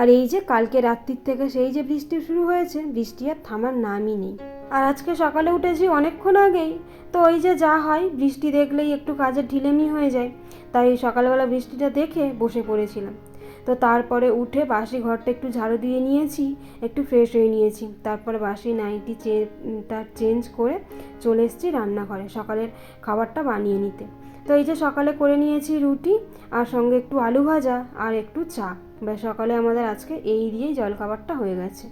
আর এই যে কালকে রাত্রির থেকে সেই যে বৃষ্টি শুরু হয়েছে, বৃষ্টি আর থামার নামই নেই। আর আজকে সকালে উঠেছি অনেকক্ষণ আগেই, তো ওই যে যা হয়, বৃষ্টি দেখলেই একটু কাজের ঢিলেমি হয়ে যায়। তাই সকালবেলা বৃষ্টিটা দেখে বসে পড়েছিলাম। তো তারপরে উঠে বাসি ঘরটা একটু ঝাড়ু দিয়ে নিয়েছি, একটু ফ্রেশ হয়ে নিয়েছি। তারপরে বাসি নাইটি তার চেঞ্জ করে চলে এসেছি রান্নাঘরে, সকালের খাবারটা বানিয়ে নিতে। তো এই যে সকালে করে নিয়েছি রুটি, আর সঙ্গে একটু আলু ভাজা আর একটু চা। বা সকালে আমাদের আজকে এই দিয়েই জলখাবারটা হয়ে গেছে।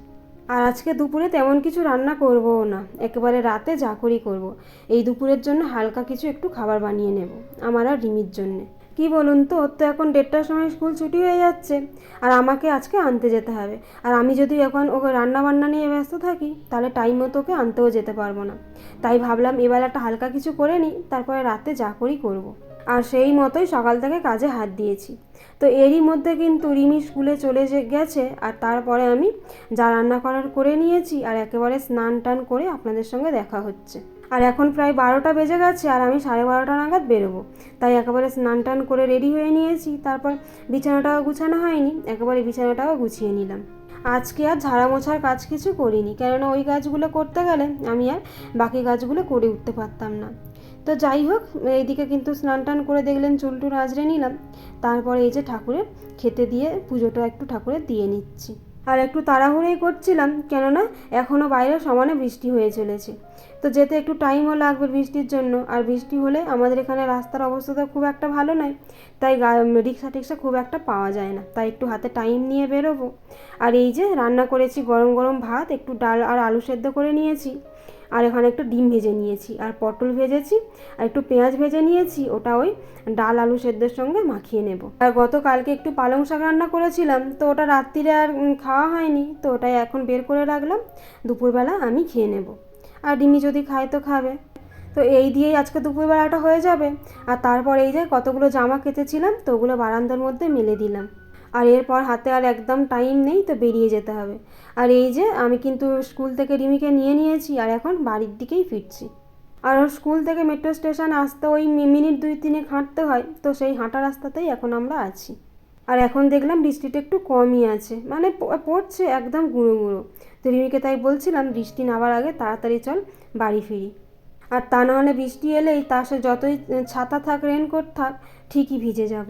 আর আজকে দুপুরে তেমন কিছু রান্না করব না, একেবারে রাতে যা করি করব। এই দুপুরের জন্য হালকা কিছু একটু খাবার বানিয়ে নেব, আমার আর রিমির জন্যে। কি বলুন তো? ওর তো এখন দেড়টার সময় স্কুল ছুটি হয়ে যাচ্ছে। আর আমাকে আজকে আনতে যেতে হবে। আর আমি যদি এখন ওকে রান্না বান্না নিয়ে ব্যস্ত থাকি, তাহলে টাইম মতো ওকে আনতেও যেতে পারব না। তাই ভাবলাম এবার একটা হালকা কিছু করে নিই, তারপরে রাতে যা করি করব। আর সেই মতোই সকাল থেকে কাজে হাত দিয়েছি। তো এরই মধ্যে কিন্তু রিমি স্কুলে চলে যে- গেছে, আর তারপরে আমি যা রান্না করার করে নিয়েছি, আর একেবারে স্নান টান করে আপনাদের সঙ্গে দেখা হচ্ছে। আর এখন প্রায় বারোটা বেজে গেছে আর আমি সাড়ে বারোটা নাগাদ বেরোবো। তাই একেবারে স্নান টান করে রেডি হয়ে নিয়েছি। তারপর বিছানাটাও গুছানো হয়নি, একেবারে বিছানাটাও গুছিয়ে নিলাম। আজকে আর ঝাড়া মোছার কাজ কিছু করিনি, কেননা ওই কাজগুলো করতে গেলে আমি আর বাকি কাজগুলো করে উঠতে পারতাম না। তো যাই হোক, এইদিকে কিন্তু স্নান টান করে দেখলেন চুলটুল আজরে নিলাম। তারপরে এই যে ঠাকুরের খেতে দিয়ে পুজোটা একটু ঠাকুরের দিয়ে নিচ্ছি। আর একটু তাড়াহুড়োই করছিলাম, কেননা এখনও বাইরে সমানে বৃষ্টি হয়ে চলেছে। তো যেতে একটু টাইমও লাগবে বৃষ্টির জন্য, আর বৃষ্টি হলে আমাদের এখানে রাস্তার অবস্থা তো খুব একটা ভালো নয়, তাই রিক্সা টিক্সা খুব একটা পাওয়া যায় না, তাই একটু হাতে টাইম নিয়ে বেরোবো। আর এই যে রান্না করেছি গরম গরম ভাত, একটু ডাল আর আলু সেদ্ধ করে নিয়েছি। আর এখানে একটু ডিম ভেজে নিয়েছি। আর পটল ভেজেছি, আর একটু পেঁয়াজ ভেজে নিয়েছি, ওটা ওই ডাল আলু সেদ্ধের সঙ্গে মাখিয়ে নেব। আর গতকালকে একটু পালং শাক রান্না করেছিলাম, তো ওটা রাত্রিরে আর খাওয়া হয়নি, তো ওটাই এখন বের করে রাখলাম, দুপুরবেলা আমি খেয়ে নেব। আর ডিমি যদি খায় তো খাবে। তো এই দিয়েই আজকে দুপুরবেলাটা হয়ে যাবে। আর তারপর এই যে কতগুলো জামা কেচেছিলাম, তো ওগুলো বারান্দার মধ্যে মেলে দিলাম। আর এরপর হাতে আর একদম টাইম নেই তো বেরিয়ে যেতে হবে। আর এই যে আমি কিন্তু স্কুল থেকে রিমিকে নিয়ে নিয়েছি আর এখন বাড়ির দিকেই ফিরছি। আর ওর স্কুল থেকে মেট্রো স্টেশন আসতে ওই মিনিট দুই তিনেক হাঁটতে হয়, তো সেই হাঁটা রাস্তাতেই এখন আমরা আছি। আর এখন দেখলাম বৃষ্টিটা একটু কমই আছে মানে পড়ছে একদম গুঁড়ো গুঁড়ো। তো রিমিকে তাই বলছিলাম, বৃষ্টি নামার আগে তাড়াতাড়ি চল বাড়ি ফিরি। আর তা নাহলে বৃষ্টি এলেই তার সে যতই ছাতা থাক রেনকোট থাক, ঠিকই ভিজে যাব।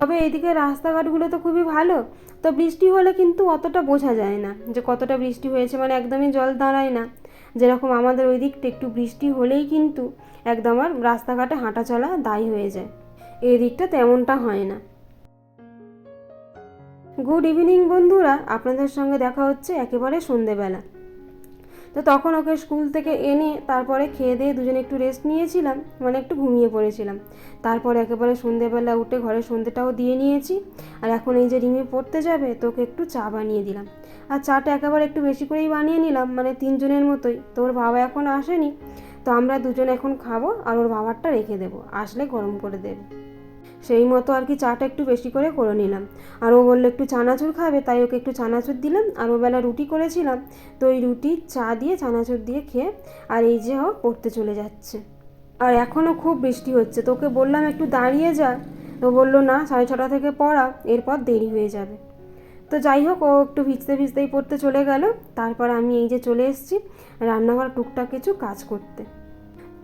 তবে এইদিকে রাস্তাঘাটগুলো তো খুবই ভালো, তো বৃষ্টি হলে কিন্তু অতটা বোঝা যায় না যে কতটা বৃষ্টি হয়েছে মানে একদমই জল দাঁড়ায় না। যেরকম আমাদের ওই দিকটা একটু বৃষ্টি হলেই কিন্তু একদম আর রাস্তাঘাটে হাঁটা চলা দায়ী হয়ে যায়। এই দিকটা তেমনটা হয় না। গুড ইভিনিং বন্ধুরা, আপনাদের সঙ্গে দেখা হচ্ছে একেবারে সন্ধেবেলা। তো তখন ওকে স্কুল থেকে এনে তারপরে খেয়ে দিয়ে দুজনে একটু রেস্ট নিয়েছিলাম মানে একটু ঘুমিয়ে পড়েছিলাম। তারপর একেবারে সন্ধেবেলা উঠে ঘরে সন্ধেটাও দিয়ে নিয়েছি। আর এখন এই যে রিমি পড়তে যাবে তোকে একটু চা বানিয়ে দিলাম। আর চাটা একেবারে একটু বেশি করেই বানিয়ে নিলাম মানে তিনজনের মতোই। তো ওর বাবা এখন আসেনি, তো আমরা দুজন এখন খাব আর ওর বাবারটা রেখে দেবো, আসলে গরম করে দেবে। সেই মতো আর কি চাটা একটু বেশি করে করে নিলাম। আর ও বলল, একটু চানাচুর খাবে? তাই ওকে একটু চানাচুর দিলাম। আর ও বেলা রুটি করেছিলাম। তো ওই রুটি, চা দিয়ে চানাচুর দিয়ে খেয়ে আর এই যে ও পড়তে চলে যাচ্ছে। আর এখনও খুব বৃষ্টি হচ্ছে। তোকে বললাম, একটু দাঁড়িয়ে যা। তো বলল, না, সাড়ে ছটা থেকে পড়া। এরপর দেরি হয়ে যাবে। তো যাই হোক, ও একটু ভিজতে ভিজতেই পড়তে চলে গেল। তারপর আমি এই যে চলে এসেছি, রান্নাঘর টুকটাক কিছু কাজ করতে।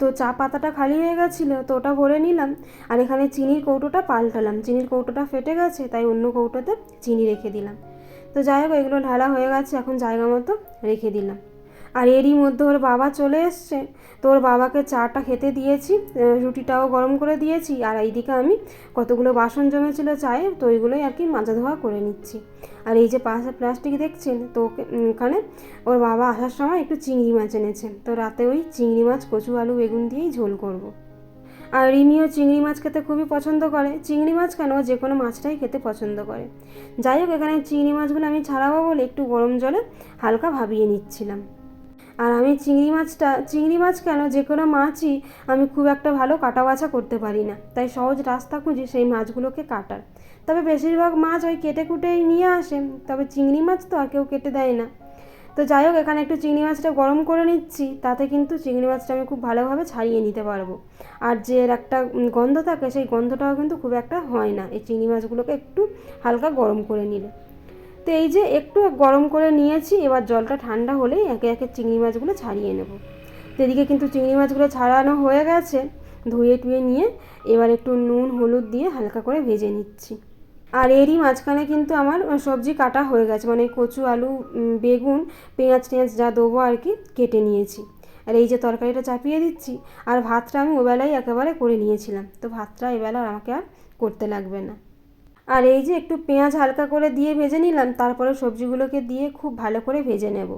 তো চা পাতাটা খালি হয়ে গেছিল, তো ওটা ভরে নিলাম। আর এখানে চিনির কৌটোটা পাল্টালাম, চিনির কৌটোটা ফেটে গেছে, তাই অন্য কৌটোতে চিনি রেখে দিলাম। তো যাই হোক, এগুলো ঢালা হয়ে গেছে, এখন জায়গা মতো রেখে দিলাম। আর এরই মধ্যে ওর বাবা চলে এসছে। তো ওর বাবাকে চাটা খেতে দিয়েছি রুটিটাও গরম করে দিয়েছি, আর এইদিকে আমি কতগুলো বাসন জমেছিল চায়ের, তো ওইগুলোই আর কি মাজা ধোয়া করে নিচ্ছি। আর এই যে পাশে প্লাস্টিক দেখছেন, তো ওখানে ওর বাবা আসার সময় একটু চিংড়ি মাছ এনেছে। তো রাতে ওই চিংড়ি মাছ, কচু, আলু, বেগুন দিয়েই ঝোল করব। আর রিমিও চিংড়ি মাছ খেতে খুবই পছন্দ করে। চিংড়ি মাছ কেন? যে কোনো মাছটাই খেতে পছন্দ করে। যাই হোক, এখানে চিংড়ি মাছগুলো আমি ছাড়াবো বলে একটু গরম জলে হালকা ভাবিয়ে নিচ্ছিলাম। আর আমি চিংড়ি মাছটা, চিংড়ি মাছ কেন? যে কোনো মাছই আমি খুব একটা ভালো কাটা বাছা করতে পারি না। তাই সহজ রাস্তা খুঁজি সেই মাছগুলোকে কাটার। তবে বেশিরভাগ মাছ ওই কেটে কুটেই নিয়ে আসে, তবে চিংড়ি মাছ তো আর কেউ কেটে দেয় না। তো যাই হোক, এখানে একটু চিংড়ি মাছটা গরম করে নিচ্ছি, তাতে কিন্তু চিংড়ি মাছটা আমি খুব ভালোভাবে ছাড়িয়ে নিতে পারব। আর যে একটা গন্ধ থাকে, সেই গন্ধটাও কিন্তু খুব একটা হয় না। এই চিংড়ি মাছগুলোকে একটু হালকা গরম করে নিলে। তো এই যে একটু গরম করে নিয়েছি, এবার জলটা ঠান্ডা হলেই একে একে চিংড়ি মাছগুলো ছাড়িয়ে নেব। এদিকে কিন্তু চিংড়ি মাছগুলো ছাড়ানো হয়ে গেছে, ধুয়ে টুয়ে নিয়ে এবার একটু নুন, হলুদ দিয়ে হালকা করে ভেজে নিচ্ছি। আর এরই মাঝখানে কিন্তু আমার সবজি কাটা হয়ে গেছে মানে কচু, আলু বেগুন, পেঁয়াজ টেঁয়াজ যা দেবো আর কি কেটে নিয়েছি। আর এই যে তরকারিটা চাপিয়ে দিচ্ছি, আর ভাতটা আমি ওবেলাই একেবারে করে নিয়েছিলাম। তো ভাতটা এবেলা আমাকে আর করতে লাগবে না। আর এই যে একটু পেঁয়াজ হালকা করে দিয়ে ভেজে নিলাম, তারপরে সবজিগুলোকে দিয়ে খুব ভালো করে ভেজে নেব।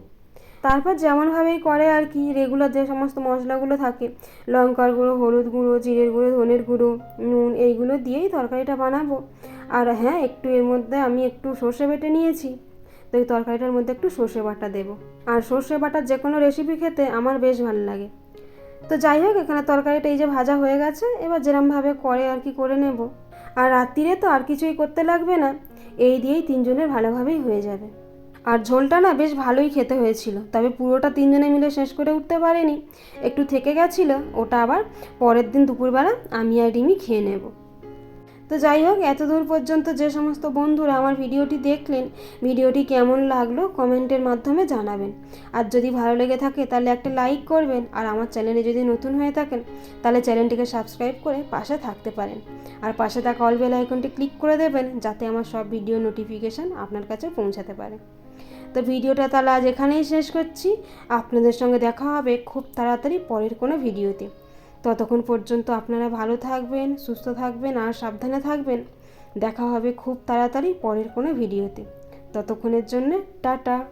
তারপর যেমনভাবেই করে আর কি রেগুলার যে সমস্ত মশলাগুলো থাকে, লঙ্কার গুঁড়ো, হলুদ গুঁড়ো, জিরের গুঁড়ো, ধনের গুঁড়ো, নুন, এইগুলো দিয়েই তরকারিটা বানাবো। আর হ্যাঁ একটু এর মধ্যে আমি একটু সর্ষে বেটে নিয়েছি, তো এই তরকারিটার মধ্যে একটু সর্ষে বাটা দেবো। আর সর্ষে বাটার যে কোনো রেসিপি খেতে আমার বেশ ভালো লাগে। তো যাই হোক, এখানে তরকারিটা এই যে ভাজা হয়ে গেছে, এবার যেরমভাবে করে আর কি করে নেব। আর রাত্রিরে তো আর কিছুই করতে লাগবে না। এই দিয়েই তিনজনের ভালোভাবেই হয়ে যাবে। আর ঝোলটা না বেশ ভালোই খেতে হয়েছিল, তবে পুরোটা তিনজনে মিলে শেষ করে উঠতে পারেনি। একটু থেকে গেছিল, ওটা আবার পরের দিন দুপুরবেলা আমি আর রিমি খেয়ে নেব। তো যাই হোক এত দূর পর্যন্ত যে সমস্ত বন্ধুরা আমার ভিডিওটি দেখলেন, ভিডিওটি কেমন লাগল কমেন্টের মাধ্যমে জানাবেন। আর যদি ভালো লেগে থাকে, তাহলে একটা লাইক করবেন। আর আমার চ্যানেলে যদি নতুন হয়ে থাকেন, তাহলে চ্যানেলটিকে সাবস্ক্রাইব করে পাশে থাকতে পারেন। আর পাশে থাকা অল বেল আইকনটি ক্লিক করে দেবেন, যাতে আমার সব ভিডিও নোটিফিকেশান আপনার কাছে পৌঁছাতে পারে। তো ভিডিওটা তাহলে আজ এখানেই শেষ করছি। আপনাদের সঙ্গে দেখা হবে খুব তাড়াতাড়ি পরের কোনো ভিডিওতে। ততক্ষণ পর্যন্ত আপনারা ভালো থাকবেন, সুস্থ থাকবেন আর সাবধানে থাকবেন। দেখা হবে খুব তাড়াতাড়ি পরের কোনো ভিডিওতে। ততক্ষণের জন্য টাটা।